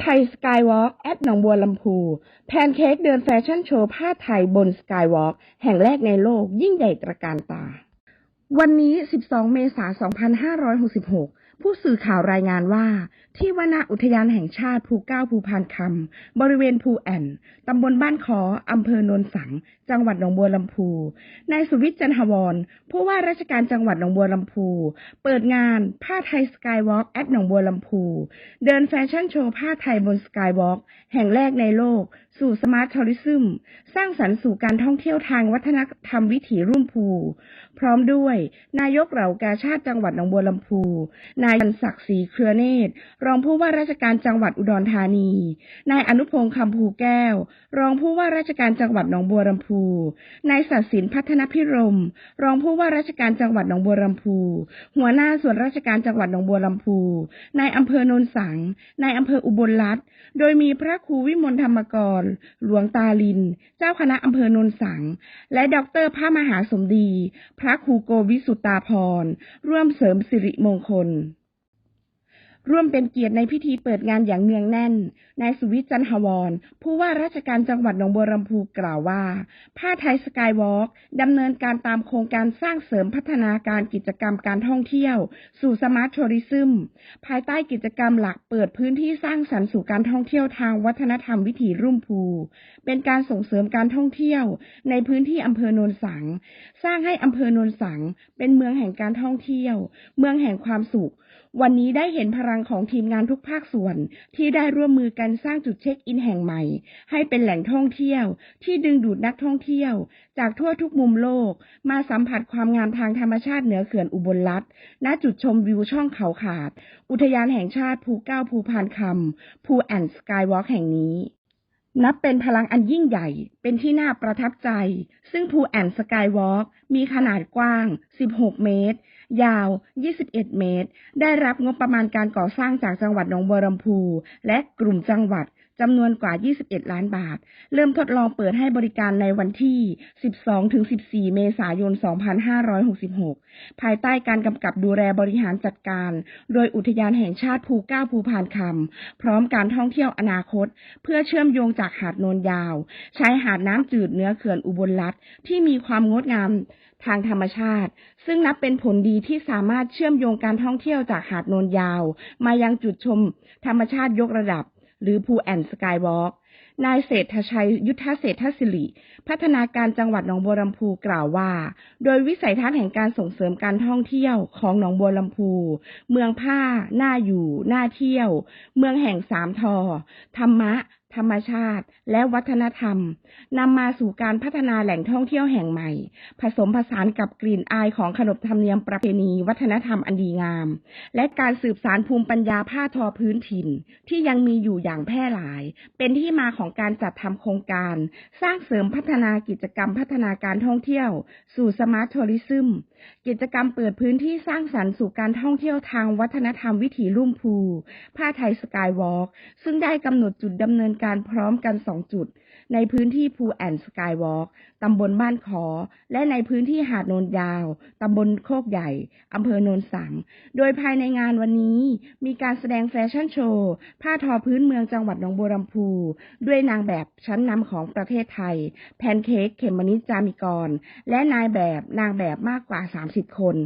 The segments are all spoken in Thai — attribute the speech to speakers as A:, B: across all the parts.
A: ไทยสกายวอล์กแอดหนองบัวลำพู แพนเค้กเดินแฟชั่นโชว์ผ้าไทยบนสกายวอล์กแห่งแรกในโลกยิ่งใหญ่ตระการตา วันนี้ 12 เมษายน 2566 ผู้สื่อข่าวรายงานว่า ที่วนาอุทยานแห่งชาติภูเก้าภูพานคำบริเวณภูแอนตำบลบ้านคออำเภอโนนสัง จังหวัดหนองบัวลำพูนายสุวิทย์จันทวรผู้ว่าราชการจังหวัดหนองบัวลำพู เปิดงานผ้าไทยสกายวอล์กแอดหนองบัวลำพู เดินแฟชั่นโชว์ผ้าไทยบนสกายวอล์กแห่งแรกในโลก สู่สมาร์ททัวริซึมสร้างสรรค์สู่การท่องเที่ยวทางวัฒนธรรมวิถีรุ่มพู พร้อมด้วย นายกเหล่ากาชาติจังหวัดหนองบัวลำพู นายยันศักดิ์ศรีเครือเนตร รองผู้ว่าราชการจังหวัดอุดรธานี นายอนุพงษ์คำภูแก้ว รองผู้ว่าราชการจังหวัดหนองบัวลำพู นายศักดิ์สินพัฒนพิรม รองผู้ว่าราชการจังหวัดหนองบัวลำพู หัวหน้าส่วนราชการจังหวัดหนองบัวลำพู นายอำเภอโนนสัง นายอำเภออุบลรัตน์โดยมีพระครูวิมลธรรมกรหลวงตาลิน เจ้าคณะอำเภอโนนสัง และดอกเตอรพระมหาสมดี พระครูโกวิสุตาพร ร่วมเสริมสิริมงคล ร่วมเป็นเกียรติในพิธีเปิดงานอย่างเนืองแน่น นายสุวิจันทวร ผู้ว่าราชการจังหวัดหนองบัวลำพูกล่าวว่า ผ้าไทยสกายวอล์กดำเนินการตามโครงการสร้างเสริมพัฒนาการกิจกรรมการท่องเที่ยว สู่สมาร์ททัวริซึม ภายใต้กิจกรรมหลักเปิดพื้นที่สร้างสรรค์สู่การท่องเที่ยวทางวัฒนธรรมวิถีรุ่มพู เป็นการส่งเสริมการท่องเที่ยว ในพื้นที่อำเภอโนนสัง สร้างให้อำเภอโนนสัง เป็นเมืองแห่งการท่องเที่ยว เมืองแห่งความสุข วันนี้ได้เห็นพลังของทีมงานทุกภาคส่วน ที่ได้ร่วมมือกันสร้างจุดเช็คอินแห่งใหม่ ให้เป็นแหล่งท่องเที่ยว ที่ดึงดูดนักท่องเที่ยว จากทั่วทุกมุมโลก มาสัมผัสความงามทางธรรมชาติเหนือเขื่อนอุบลรัฐณจุดชมวิวช่องเขาขาด อุทยานแห่งชาติภูเก้าภูพานคำภูแอนสกายวอล์กแห่งนี้ นับเป็นพลังอันยิ่งใหญ่ เป็นที่น่าประทับใจ ซึ่งภูแอนสกายวอล์กมีขนาดกว้าง 16 เมตร ยาว 21 เมตร ได้รับงบประมาณการก่อสร้างจากจังหวัดหนองบัวลำพู และกลุ่มจังหวัด จำนวนกว่า 21 ล้านบาท เริ่มทดลองเปิดให้บริการในวันที่ 12-14 เมษายน 2566 ภายใต้การกำกับดูแลบริหารจัดการ โดยอุทยานแห่งชาติภูเก้าภูพานคำ พร้อมการท่องเที่ยวอนาคต เพื่อเชื่อมโยงจากหาดโนนยาวชายหาดน้ำจืดเนื้อเขื่อนอุบลรัฐที่มีความงดงามทางธรรมชาติ ซึ่งนับเป็นผลดีที่สามารถเชื่อมโยงการท่องเที่ยวจากหาดโนนยาว มายังจุดชมธรรมชาติยกระดับ หรือภูแอนสกายวอล์กนายเศรษฐชัยยุทธเศรษฐศิริ พัฒนาการจังหวัดหนองบัวลำพูกล่าวว่า โดยวิสัยทัศน์แห่งการส่งเสริมการท่องเที่ยวของหนองบัวลำพู เมืองผ้าน่าอยู่น่าเที่ยว เมืองแห่งสามทอ ธรรมะ ธรรมชาติ และวัฒนธรรมนำมาสู่การพัฒนาแหล่งท่องเที่ยวแห่งใหม่ ผสมผสานกับกลิ่นอายของขนบธรรมเนียมประเพณีวัฒนธรรมอันดีงาม และการสืบสารภูมิปัญญาผ้าทอพื้นถิ่น ที่ยังมีอยู่อย่างแพร่หลาย เป็นที่มาของการจัดทำโครงการ สร้างเสริมพัฒนากิจกรรมพัฒนาการท่องเที่ยว สู่สมาร์ททัวริซึม กิจกรรมเปิดพื้นที่สร้างสรรค์สู่การท่องเที่ยวทางวัฒนธรรมวิถีรุ่มพูผ้าไทยสกายวอล์กซึ่งได้กำหนดจุดดำเนินการพร้อมกันสองจุด ในพื้นที่ภูแอนสกายวอล์กตำบลบ้านขอ และในพื้นที่หาดโนนยาวตำบลโคกใหญ่อำเภอโนนสัง โดยภายในงานวันนี้มีการแสดงแฟชั่นโชว์ ผ้าทอพื้นเมืองจังหวัดหนองบัวลำพู ด้วยนางแบบชั้นนำของประเทศไทย แพนเค้กเขมมนิจามิกร และนายแบบนางแบบมากกว่า30 คน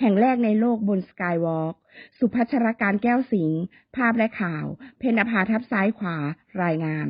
A: แห่งแรกในโลกบนสกายวอล์กสุพัชรการแก้วสิงห์ภาพและข่าว เพนภาทับซ้ายขวารายงาน